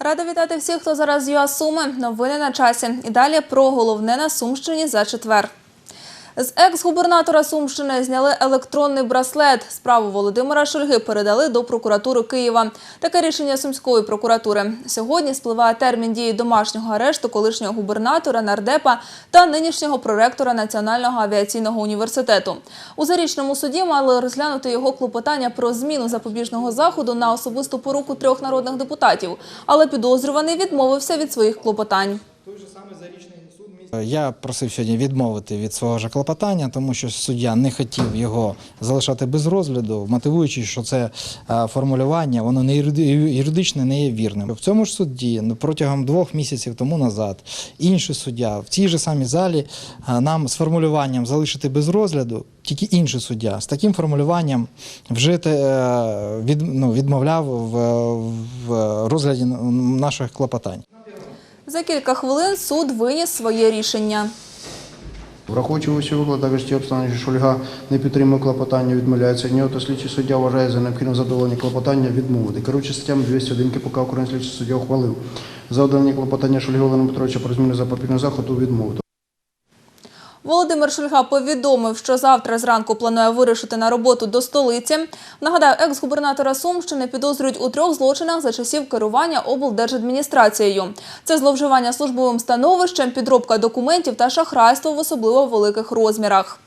Рада вітати всіх, хто зараз з ЮА. Новини на часі. І далі про головне на Сумщині за четвер. З екс-губернатора Сумщини зняли електронний браслет. Справу Володимира Шульги передали до прокуратури Києва. Таке рішення Сумської прокуратури. Сьогодні спливає термін дії домашнього арешту колишнього губернатора, нардепа та нинішнього проректора Національного авіаційного університету. У зарічному суді мали розглянути його клопотання про зміну запобіжного заходу на особисту поруку трьох народних депутатів. Але підозрюваний відмовився від своїх клопотань. Я просив сьогодні відмовити від свого ж клопотання, тому що суддя не хотів його залишати без розгляду, мотивуючи, що це е, формулювання воно не юриди- юридично не є вірним. В цьому ж суді ну, протягом двох місяців тому назад інший суддя в цій же самій залі е, нам з формулюванням залишити без розгляду. Тільки інший суддя з таким формулюванням вжити е, від, ну, відмовляв в, в розгляді наших клопотань. За кілька хвилин суд виніс своє рішення. Враховуючи усі виклади, ті обставини, що Шульга не підтримує клопотання, відмовляється від нього, то слідчий суддя вважає за необхідне задоволення клопотання відмовити. Керуючи статтям 201 КПК Український слідчий суддя ухвалив за одне клопотання Шульги Олена Петровича про зміну запобігного заходу відмовити. Володимир Шульга повідомив, що завтра зранку планує вирушити на роботу до столиці. Нагадаю, екс-губернатора Сумщини підозрюють у трьох злочинах за часів керування облдержадміністрацією. Це зловживання службовим становищем, підробка документів та шахрайство в особливо великих розмірах.